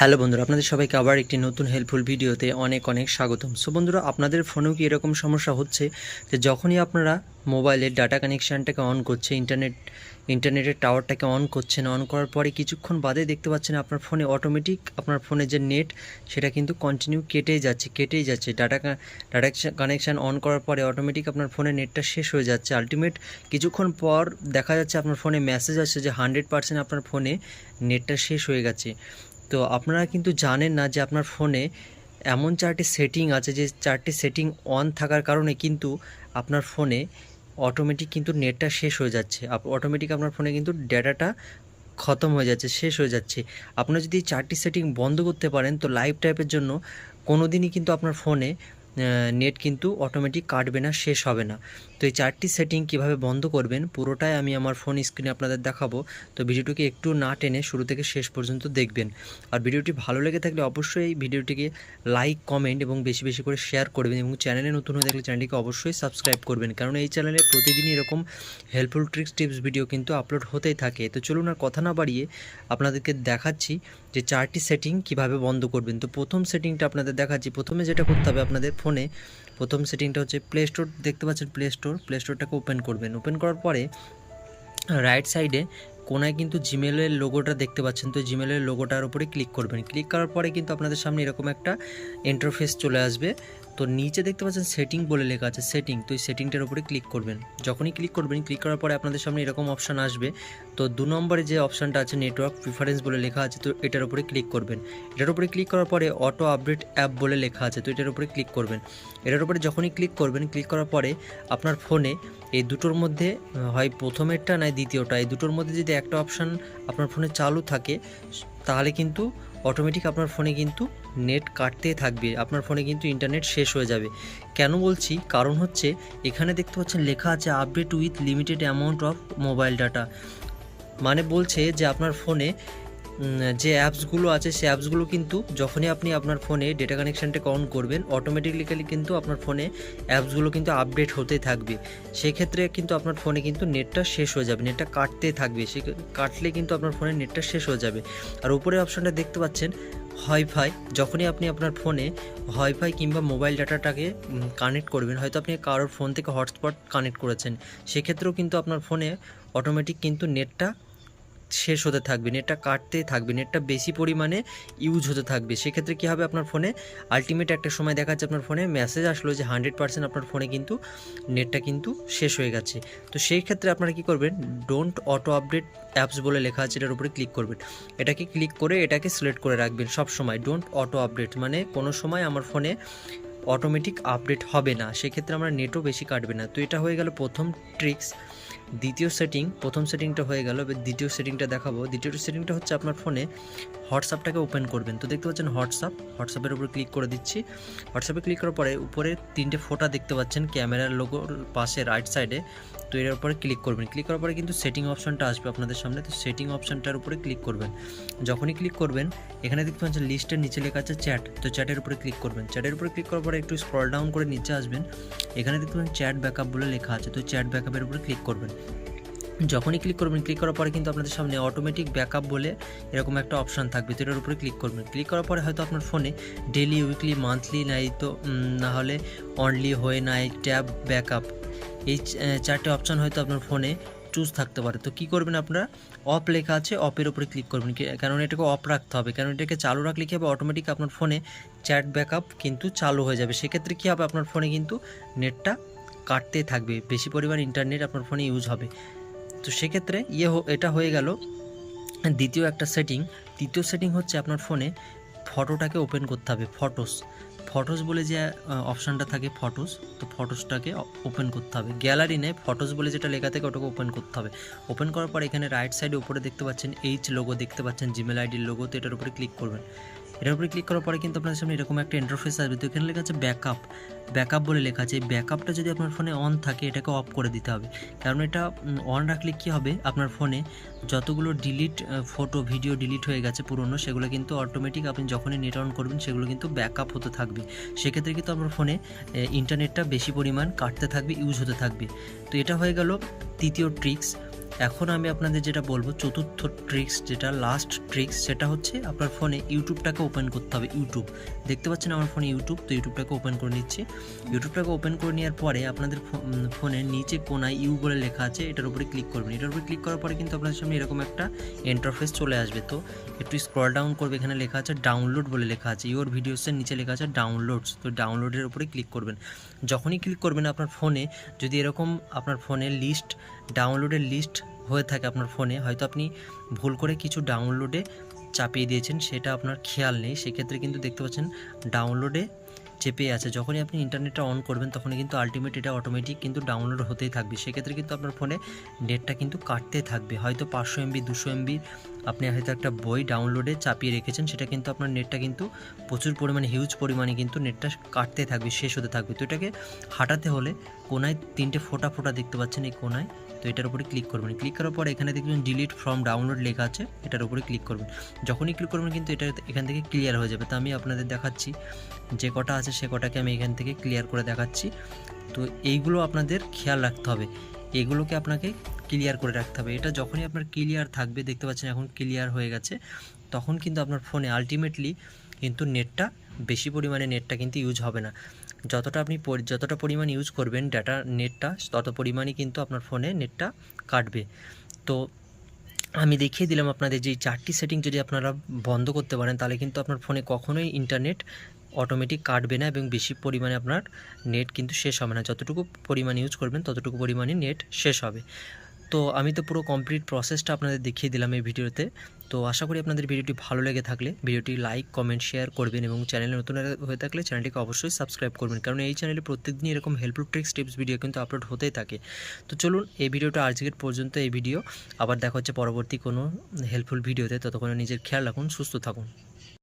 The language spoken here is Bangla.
হ্যালো বন্ধুরা, আপনাদের সবাইকে আবার একটি নতুন হেল্পফুল ভিডিওতে অনেক অনেক স্বাগতম। সো বন্ধুরা, আপনাদের ফোনেও কি এরকম সমস্যা হচ্ছে যে যখনই আপনারা মোবাইলের ডাটা কানেকশানটাকে অন করছে ইন্টারনেট ইন্টারনেটের টাওয়ারটাকে অন করছেন অন করার পরে কিছুক্ষণ বাদে দেখতে পাচ্ছেন আপনার ফোনে অটোমেটিক আপনার ফোনে যে নেট সেটা কিন্তু কন্টিনিউ কেটেই যাচ্ছে কেটেই যাচ্ছে। ডাটা ডাটা কানেকশান অন করার পরে অটোমেটিক আপনার ফোনে নেটটা শেষ হয়ে যাচ্ছে। আলটিমেট কিছুক্ষণ পর দেখা যাচ্ছে আপনার ফোনে মেসেজ আসছে যে হান্ড্রেড পার্সেন্ট আপনার ফোনে নেটটা শেষ হয়ে গেছে। তো আপনারা কিন্তু জানেন না যে আপনার ফোনে এমন চারটি সেটিং আছে যে চারটি সেটিং অন থাকার কারণে কিন্তু আপনার ফোনে অটোমেটিক কিন্তু নেটটা শেষ হয়ে যাচ্ছে। অটোমেটিক আপনার ফোনে কিন্তু ডেটাটা খতম হয়ে যাচ্ছে, শেষ হয়ে যাচ্ছে। আপনারা যদি চারটি সেটিং বন্ধ করতে পারেন, তো লাইভ টাইপের জন্য কোনো দিনই কিন্তু আপনার ফোনে নেট কিন্তু অটোমেটিক কাটবে না, শেষ হবে না। তো এই চারটি সেটিং কীভাবে বন্ধ করবেন, পুরোটাই আমি আমার ফোন স্ক্রিনে আপনাদের দেখাবো। তো ভিডিওটিকে একটু না টেনে শুরু থেকে শেষ পর্যন্ত দেখবেন। আর ভিডিওটি ভালো লেগে থাকলে অবশ্যই এই ভিডিওটিকে লাইক কমেন্ট এবং বেশি বেশি করে শেয়ার করবেন এবং চ্যানেলে নতুন হয়ে থাকলে চ্যানেলটিকে অবশ্যই সাবস্ক্রাইব করবেন। কারণ এই চ্যানেলে প্রতিদিনই এরকম হেল্পফুল ট্রিক্স টিপস ভিডিও কিন্তু আপলোড হতেই থাকে। তো চলুন আর কথা না বাড়িয়ে আপনাদেরকে দেখাচ্ছি যে চারটি সেটিং কীভাবে বন্ধ করবেন। তো প্রথম সেটিংটা আপনাদের দেখাচ্ছি। প্রথমে যেটা করতে হবে আপনাদের ফোনে প্রথম সেটিংটা হচ্ছে প্লে স্টোর দেখতে পাচ্ছেন প্লে স্টোর প্লে স্টোরটাকে ওপেন করবেন। ওপেন করার পরে রাইট সাইডে কোনায় কিন্তু জিমেলের লোগোটা দেখতে পাচ্ছেন। তো জিমেলের লোগোটার উপরে ক্লিক করবেন। ক্লিক করার পরে কিন্তু আপনাদের সামনে এরকম একটা ইন্টারফেস চলে আসবে। তো নিচে দেখতে পাচ্ছেন সেটিং বলে লেখা আছে সেটিং তো এই সেটিংটার উপরে ক্লিক করবেন। যখনই ক্লিক করবেন ক্লিক করার পরে আপনাদের সামনে এরকম অপশান আসবে। তো দু নম্বরে যে অপশানটা আছে নেটওয়ার্ক প্রিফারেন্স বলে লেখা আছে, তো এটার উপরে ক্লিক করবেন। এটার উপরে ক্লিক করার পরে অটো আপডেট অ্যাপ বলে লেখা আছে, তো এটার উপরে ক্লিক করবেন। এটার উপরে যখনই ক্লিক করবেন ক্লিক করার পরে আপনার ফোনে এই দুটোর মধ্যে, হয় প্রথমেরটা নয় দ্বিতীয়টা, এই দুটোর মধ্যে যদি একটা অপশান আপনার ফোনে চালু থাকে তাহলে কিন্তু অটোমেটিক আপনার ফোনে কিন্তু নেট কাটতে থাকবে। আপনার ফোনে কিন্তু ইন্টারনেট শেষ হয়ে যাবে। কেন বলছি? কারণ হচ্ছে এখানে দেখতে পাচ্ছেন লেখা আছে update with limited amount of mobile data মানে বলছে যে আপনার ফোনে যে অ্যাপসগুলো আছে, সেই অ্যাপসগুলো কিন্তু যখনই আপনি আপনার ফোনে ডেটা কানেকশানটাকে অন করবেন অটোমেটিক্যালি কিন্তু আপনার ফোনে অ্যাপসগুলো কিন্তু আপডেট হতে থাকবে। সেক্ষেত্রে কিন্তু আপনার ফোনে কিন্তু নেটটা শেষ হয়ে যাবে নেটটা কাটতে থাকবে। সে কাটলে কিন্তু আপনার ফোনে নেটটা শেষ হয়ে যাবে। আর উপরের অপশানটা দেখতে পাচ্ছেন হাইফাই যখনই আপনি আপনার ফোনে ওয়াইফাই কিংবা মোবাইল ডাটাটাকে কানেক্ট করবেন, হয়তো আপনি কারোর ফোন থেকে হটস্পট কানেক্ট করেছেন, সেক্ষেত্রেও কিন্তু আপনার ফোনে অটোমেটিক কিন্তু নেটটা শেষ হতে থাকবে, নেটটা কাটতে থাকবে, নেটটা বেশি পরিমাণে ইউজ হতে থাকবে। সেক্ষেত্রে কী হবে আপনার ফোনে আলটিমেট একটা সময় দেখা যাচ্ছে আপনার ফোনে মেসেজ আসলো যে হান্ড্রেড পার্সেন্ট আপনার ফোনে কিন্তু নেটটা কিন্তু শেষ হয়ে গেছে। তো সেই ক্ষেত্রে আপনারা কী করবেন? ডোন্ট অটো আপডেট অ্যাপস বলে লেখা আছে, এটার উপরে ক্লিক করবেন। এটাকে ক্লিক করে এটাকে সিলেক্ট করে রাখবেন সব সময় ডোন্ট অটো আপডেট মানে কোনো সময় আমার ফোনে অটোমেটিক আপডেট হবে না। সেক্ষেত্রে আমরা নেটও বেশি কাটবে না। তো এটা হয়ে গেল প্রথম ট্রিক্স দ্বিতীয় সেটিং প্রথম সেটিংটা হয়ে গেল, এবার দ্বিতীয় সেটিংটা দেখাবো। দ্বিতীয় সেটিংটা হচ্ছে আপনার ফোনে হোয়াটসঅ্যাপটাকে ওপেন করবেন। তো দেখতে পাচ্ছেন হোয়াটসঅ্যাপ, হোয়াটসঅ্যাপের উপরে ক্লিক করে দিচ্ছি। হোয়াটসঅ্যাপে ক্লিক করার পরে উপরে তিনটে ফোটা দেখতে পাচ্ছেন ক্যামেরার লোগোর পাশে রাইট সাইডে তো এর উপরে ক্লিক করবেন। ক্লিক করার পরে কিন্তু সেটিং অপশনটা আসবে আপনাদের সামনে। তো সেটিং অপশনটার উপরে ক্লিক করবেন। যখনই ক্লিক করবেন, এখানে দেখতে পাচ্ছেন লিস্টের নিচে লেখা আছে চ্যাট তো চ্যাটের উপরে ক্লিক করবেন। চ্যাটের উপরে ক্লিক করার পরে একটু স্ক্রল ডাউন করে নিচে আসবেন। এখানে দেখতে পাচ্ছেন চ্যাট ব্যাকআপ বলে লেখা আছে। তো চ্যাট ব্যাকআপের উপরে ক্লিক করবেন। যখনই ক্লিক করবেন ক্লিক করার পরে কিন্তু আপনাদের সামনে অটোমেটিক ব্যাকআপ বলে এরকম একটা অপশান থাকবে। তো এটার উপরে ক্লিক করবেন। ক্লিক করার পরে হয়তো আপনার ফোনে ডেলি উইকলি মান্থলি নাই তো না হলে অনলি হয়ে নাই ট্যাব ব্যাকআপ এই চারটে অপশান হয়তো আপনার ফোনে চুজ থাকতে পারে। তো কী করবেন আপনারা? অফ লেখা আছে অফের উপরে ক্লিক করবেন। কারণ এটাকে অফ রাখতে হবে। কারণ এটাকে চালু রাখলে কী হবে? অটোমেটিক আপনার ফোনে চ্যাট ব্যাকআপ কিন্তু চালু হয়ে যাবে। সেক্ষেত্রে কী হবে? আপনার ফোনে কিন্তু নেটটা কাটতে থাকবে। বেশি পরিমাণ ইন্টারনেট আপনার ফোনে ইউজ হবে। তো সেক্ষেত্রে ইয়ে এটা হয়ে গেল। দ্বিতীয় একটা সেটিং তৃতীয় সেটিং হচ্ছে আপনার ফোনে ফটোটাকে ওপেন করতে হবে ফটোস ফটোস বলে যে অপশানটা থাকে ফটোস তো ফটোসটাকে ওপেন করতে হবে। গ্যালারি নেই ফটোস বলে যেটা লেখা থাকে ওটাকে ওপেন করতে হবে। ওপেন করার পর এখানে রাইট সাইডে উপরে দেখতে পাচ্ছেন এইচ লোগো দেখতে পাচ্ছেন জিমেল আইডির লোগো তো এটার উপরে ক্লিক করবেন। এটার উপরে ক্লিক করার পরে কিন্তু আপনাদের সামনে এরকম একটা ইন্টারফেস আসবে। তো এখানে লেখা আছে ব্যাকআপ ব্যাকআপ বলে লেখা আছে এই ব্যাকআপটা যদি আপনার ফোনে অন থাকে, এটাকে অফ করে দিতে হবে। কারণ এটা অন রাখলে কী হবে? আপনার ফোনে যতগুলো ডিলিট ফটো ভিডিও ডিলিট হয়ে গেছে পুরনো, সেগুলো কিন্তু অটোমেটিক আপনি যখনই নেট অন করবেন, সেগুলো কিন্তু ব্যাকআপ হতে থাকবে। সেক্ষেত্রে কিন্তু আপনার ফোনে ইন্টারনেটটা বেশি পরিমাণ কাটতে থাকবে ইউজ হতে থাকবে। তো এটা হয়ে গেল তৃতীয় ট্রিক্স এখন আমি আপনাদের যেটা বলব, চতুর্থ ট্রিক্স যেটা লাস্ট ট্রিক্স সেটা হচ্ছে আপনার ফোনে ইউটিউবটাকে ওপেন করতে হবে, ইউটিউব। দেখতে পাচ্ছেন আমার ফোনে ইউটিউব, তো ইউটিউবটাকে ওপেন করে নিচ্ছি। ইউটিউবটাকে ওপেন করে নেওয়ার পরে আপনাদের ফোনের নিচে কোনায় ইউ বলে লেখা আছে, এটার উপরে ক্লিক করবেন। এটার উপরে ক্লিক করার পরে কিন্তু আপনাদের সামনে এরকম একটা ইন্টারফেস চলে আসবে। তো একটু স্ক্রল ডাউন করবে, এখানে লেখা আছে ডাউনলোড বলে লেখা আছে। ইউর ভিডিওসের নিচে লেখা আছে ডাউনলোডস তো ডাউনলোডের উপরে ক্লিক করবেন। যখনই ক্লিক করবেন আপনার ফোনে যদি এরকম আপনার ফোনে লিস্ট ডাউনলোডের লিস্ট হয়ে থাকে আপনার ফোনে হয়তো আপনি ভুল করে কিছু ডাউনলোডে চাপিয়ে দিয়েছেন, সেটা আপনার খেয়াল নেই। সেক্ষেত্রে কিন্তু দেখতে পাচ্ছেন ডাউনলোডে চেপে আছে। যখনই আপনি ইন্টারনেটটা অন করবেন, তখনই কিন্তু আলটিমেট এটা অটোমেটিক কিন্তু ডাউনলোড হতেই থাকবে। সেক্ষেত্রে কিন্তু আপনার ফোনে নেটটা কিন্তু কাটতে থাকবে। হয়তো পাঁচশো এমবি দুশো এমবি আপনি হয়তো একটা বই ডাউনলোডে চাপিয়ে রেখেছেন, সেটা কিন্তু আপনার নেটটা কিন্তু প্রচুর পরিমাণে হিউজ পরিমাণে কিন্তু নেটটা কাটতে থাকবে, শেষ হতে থাকবে। তো এটাকে হাঁটাতে হলে কোনায় তিনটে ফোটা ফোটা দেখতে পাচ্ছেন এই কোনায়। তো এটার উপরে ক্লিক করবেন। ক্লিক করার পর এখানে দেখবেন ডিলিট ফ্রম ডাউনলোড লেখা আছে, এটার উপরে ক্লিক করবেন। যখনই ক্লিক করবেন কিন্তু এটা এখান থেকে ক্লিয়ার হয়ে যাবে। তো আমি আপনাদের দেখাচ্ছি, যে কটা আছে সে কটাকে আমি এখান থেকে ক্লিয়ার করে দেখাচ্ছি। তো এইগুলো আপনাদের খেয়াল রাখতে হবে। এগুলোকে আপনাকে ক্লিয়ার করে রাখতে হবে। এটা যখনই আপনার ক্লিয়ার থাকবে, দেখতে পাচ্ছেন এখন ক্লিয়ার হয়ে গেছে, তখন কিন্তু আপনার ফোনে আলটিমেটলি কিন্তু নেটটা বেশি পরিমাণে নেটটা কিন্তু ইউজ হবে না। যতটা আপনি যতটা পরিমাণ ইউজ করবেন ডাটা নেটটা তত পরিমাণই কিন্তু আপনার ফোনে নেটটা কাটবে। তো আমি দেখিয়ে দিলাম আপনাদের যে চারটি সেটিং যদি আপনারা বন্ধ করতে পারেন, তাহলে কিন্তু আপনার ফোনে কখনোই ইন্টারনেট অটোমেটিক কাটবে না এবং বেশি পরিমাণে আপনার নেট কিন্তু শেষ হবে না। যতটুকু পরিমাণ ইউজ করবেন, ততটুকু পরিমাণে নেট শেষ হবে। তো আমি তো পুরো কমপ্লিট প্রসেসটা আপনাদের দেখিয়ে দিলাম এই ভিডিওতে। তো আশা করি আপনাদের ভিডিওটি ভালো লেগে থাকলে ভিডিওটি লাইক কমেন্ট শেয়ার করবেন এবং চ্যানেলে নতুন হয়ে থাকলে চ্যানেলটিকে অবশ্যই সাবস্ক্রাইব করবেন। কারণ এই চ্যানেলে প্রত্যেকদিন এরকম হেল্পফুল ট্রিক্স টিপস ভিডিও কিন্তু আপলোড হতেই থাকে। তো চলুন এই ভিডিওটা আজকের পর্যন্ত এই ভিডিও আবার দেখা হচ্ছে পরবর্তী কোনো হেল্পফুল ভিডিওতে ততক্ষণে নিজের খেয়াল রাখুন, সুস্থ থাকুন।